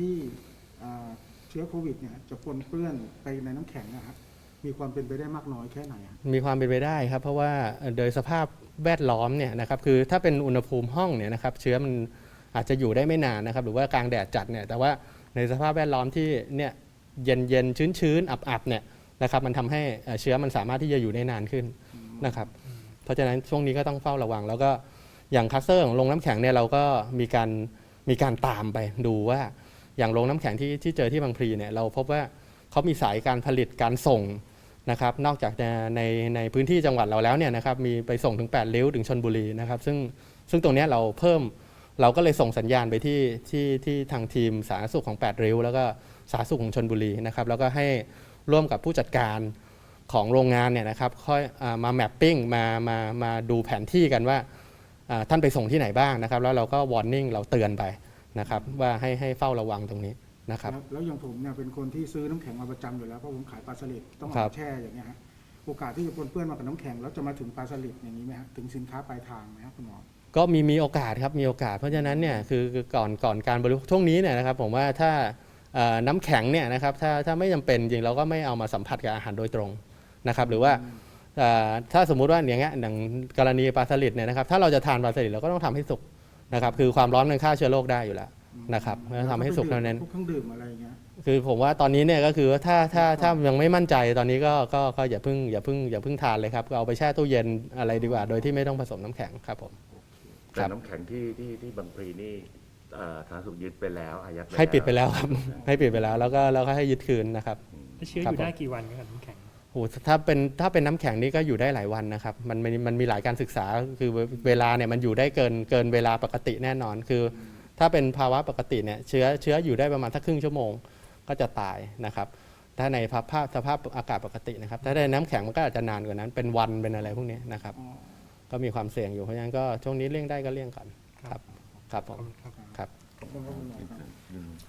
ที่เชื้อโควิดเนี่ยจะปนเปื้อนไปในน้ำแข็งนะครับมีความเป็นไปได้มากน้อยแค่ไหนมีความเป็นไปได้ครับเพราะว่าโดยสภาพแวดล้อมเนี่ยนะครับคือถ้าเป็นอุณหภูมิห้องเนี่ยนะครับเชื้อมันอาจจะอยู่ได้ไม่นานนะครับหรือว่ากลางแดดจัดเนี่ยแต่ว่าในสภาพแวดล้อมที่เนี่ยเย็นเย็นชื้นชื้นอับอับเนี่ยนะครับมันทำให้เชื้อมันสามารถที่จะอยู่ได้นานขึ้นนะครับเพราะฉะนั้นช่วงนี้ก็ต้องเฝ้าระวัง แล้วก็อย่างคัสเตอร์ของโรงน้ำแข็งเนี่ยเราก็มีการมีการตามไปดูว่า อย่างโรงน้ำแข็งที่ที่เจอที่บางพลีเนี่ยเราพบว่าเขามีสายการผลิตการส่งนะครับ นอกจากในในในพื้นที่จังหวัดเราแล้วเนี่ยนะครับมีไปส่งถึง8ริ้วถึงชนบุรีนะครับ ซึ่งซึ่งตรงนี้เราเพิ่มเราก็เลยส่งสัญญาณไปที่ที่ที่ทางทีมสาธารณสุขของ 8 ริ้ว แล้วก็สาธารณสุขของชนบุรีนะครับ แล้วก็ให้ร่วมกับผู้จัดการของโรงงานเนี่ยนะครับค่อยอมาแมปปิ้งมามามาดูแผนที่กันว่าท่านไปส่งที่ไหนบ้างนะครับ แล้วเราก็วอร์นิ่งเราเตือนไป นะครับว่าให้ให้เฝ้าระวังตรงนี้นะครับ แล้วแล้วอย่างผมเนี่ยเป็นคนที่ซื้อน้ำแข็งมาประจำอยู่แล้วเพราะผมขายปลาสลิดต้องครัเอาบ มาแช่อย่างเงี้ยฮะโอกาสที่จะปนเปื้อนมากับน้ำแข็งแล้วจะมาถึงปลาสลิดอย่างนี้ไหมฮะถึงสินค้าปลายทางไหมครับคุณหมอ ก็มีมีโอกาสครับมีโอกาส เพราะฉะนั้นเนี่ยคือคือก่อนก่อนการบริโภคช่วงนี้เนี่ยนะครับผมว่าถ้าเอ่อน้ำแข็งเนี่ยนะครับถ้าถ้าไม่จำเป็นจริงเราก็ไม่เอามาสัมผัสกับอาหารโดยตรงนะครับหรือว่าเอ่อถ้าสมมุติว่าอย่างเงี้ยอย่างกรณีปลาสลิดเนี่ยนะครับถ้าเราจะทานปลาสลิดเราก็ต้องทำให้สุก นะครับคือความร้อนมันฆ่าเชื้อโรคได้อยู่แล้วนะครับแล้วทำให้สุกเท่านั้น พวกเครื่องดื่มอะไรอย่างเงี้ย คือผมว่าตอนนี้เนี่ยก็คือว่าถ้าถ้าถ้ายังไม่มั่นใจตอนนี้ก็ก็ก็อย่าเพิ่งอย่าเพิ่งอย่าเพิ่งทานเลยครับก็เอาไปแช่ตู้เย็นอะไรดีกว่า โดยที่ไม่ต้องผสมน้ำแข็งครับผม แต่ครับน้ำแข็งที่ที่ที่บางพลีนี่เอ่อสาธารณสุขยึดไปแล้วอายัดให้ปิดไปแล้วครับ ให้ปิดไปแล้วแล้วก็แล้วก็ให้ยึดคืนนะครับแล้วเชื้อครัอบยู่ได้ผมกี่วันครับน้ำแข็ง โหถ้าเป็นถ้าเป็นน้ำแข็งนี่ก็อยู่ได้หลายวันนะครับ มันมันมันมีหลายการศึกษาคือเวลาเนี่ยมันอยู่ได้เกินเกินเวลาปกติแน่นอน คือ ถ้าเป็นภาวะปกติเนี่ยเชื้อเชื้ออยู่ได้ประมาณสักครึ่งชั่วโมงก็จะตายนะครับ ถ้าในภาพภาพสภาพอากาศปกตินะครับ ถ้าในน้ำแข็งมันก็อาจจะนานกว่านั้น เป็นวันเป็นอะไรพวกนี้นะครับอ๋อก็มีความเสี่ยงอยู่เพราะฉะนั้นก็ช่วงนี้เลี่ยงได้ก็เลี่ยงก่อนครับ ครับผมขอบคุณครับครับขอบคุณครับคุณหมอครับ